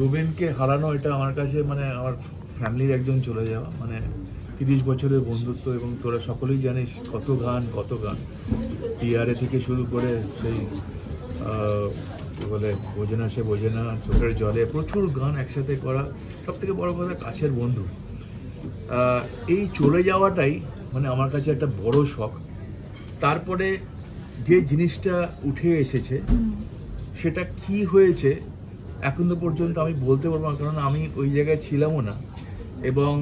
জুবেনকে হারানো এটা আমার কাছে মানে আমার ফ্যামিলির একজন চলে যাওয়া। মানে তিরিশ বছরের বন্ধুত্ব এবং তোরা সকলেই জানিস কত গান কত গান। টিআরএ থেকে শুরু করে সেই বলে বোঝে না সে বোঝে না চোখের জলে প্রচুর গান একসাথে করা সব থেকে বড় কথা কাছের বন্ধু। এই চলে যাওয়াটাই মানে আমার কাছে একটা বড় শখ। তারপরে যে জিনিসটা উঠে এসেছে সেটা কি হয়েছে এখনও পর্যন্ত আমি বলতে পারব না, কারণ আমি ওই জায়গায় ছিলামও না। এবং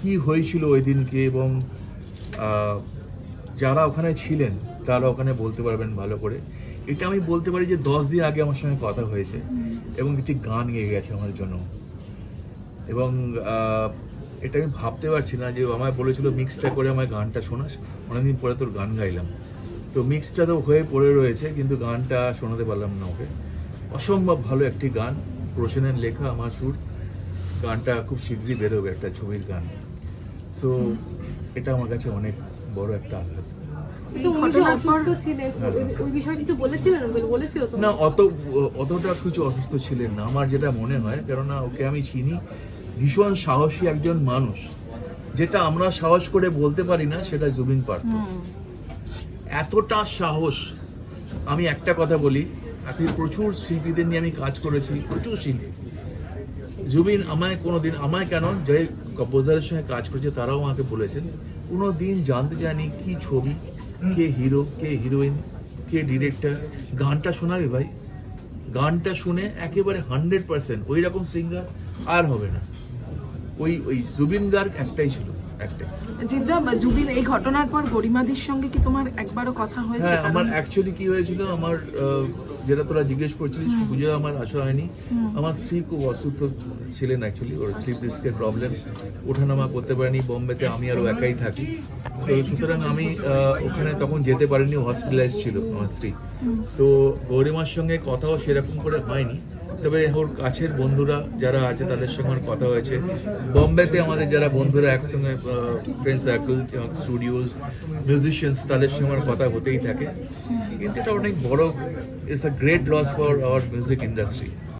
কি হয়েছিল ওই দিনকে এবং যারা ওখানে ছিলেন, তারা ওখানে বলতে পারবেন ভালো করে। এটা আমি বলতে পারি যে দশ দিন আগে আমার সঙ্গে কথা হয়েছে এবং একটি গান গেয়ে গেছে আমার জন্য। এবং এটা আমি ভাবতে পারছি না যে আমায় বলেছিল মিক্সটা করে আমার গানটা শোনাস। অনেকদিন পরে তোর গান গাইলাম। তো মিক্সটা তো হয়ে পড়ে রয়েছে, কিন্তু গানটা শোনাতে পারলাম না ওকে। অসম্ভব ভালো একটি গান। প্রসেনের লেখা আমার সুর। গানটা খুব শীঘ্রই বেরোবে একটা ছবির গান। সো এটা আমার কাছে অনেক বড় একটা আঘাত। আচ্ছা, না অত অতটা কিছু অসুস্থ ছিলেন না। আমার যেটা মনে হয় কেননা ওকে আমি চিনি ভীষণ সাহসী একজন মানুষ। যেটা আমরা সাহস করে বলতে পারি না সেটা জুবিন পারত এতটা সাহস আমি একটা কথা বলি আপনি প্রচুর শিল্পীদের নিয়ে আমি কাজ করেছি, প্রচুর শিল্পী। জুবিন আমায় কোনো দিন আমায় কেন, যে কম্পোজারের সঙ্গে কাজ করেছে, তারাও আমাকে বলেছেন কোনো দিন জানতে চায়নি কি ছবি, কে হিরো কে হিরোইন কে ডিরেক্টর গানটা শোনাবে ভাই। গানটা শুনে একেবারে হান্ড্রেড পার্সেন্ট ওই রকম সিঙ্গার আর হবে না। ওই ওই জুবিন গার্গ একটাই ছিল। জিদ্দা জুবিন এই ঘটনার পর গরিমাদির সঙ্গে কি তোমার একবারও কথা হয়েছে? হ্যাঁ আমার অ্যাকচুয়ালি কি হয়েছিল আমার যেটা তোরা জিজ্ঞেস করছিলিস পুজো আমার আসা হয়নি। আমার স্ত্রী খুব অসুস্থ ছিলেন অ্যাকচুয়ালি ওর স্লিপ ডিস্কের প্রবলেম ওঠানামা করতে পারেনি বোম্বেতে আমি আরও একাই থাকি। তো সুতরাং আমি ওখানে তখন যেতে পারিনি হসপিটালাইজ ছিল আমার স্ত্রী। তো গৌরিমার সঙ্গে কথাও সেরকম করে হয়নি। তবে ওর কাছের বন্ধুরা যারা আছে তাদের সঙ্গে আমার কথা হয়েছে। বম্বেতে আমাদের যারা বন্ধুরা একসঙ্গে ফ্রেন্ড সার্কেল স্টুডিওস মিউজিশিয়ানস তাদের সঙ্গে আমার কথা হতেই থাকে। কিন্তু এটা অনেক বড় it's a great loss for our music industry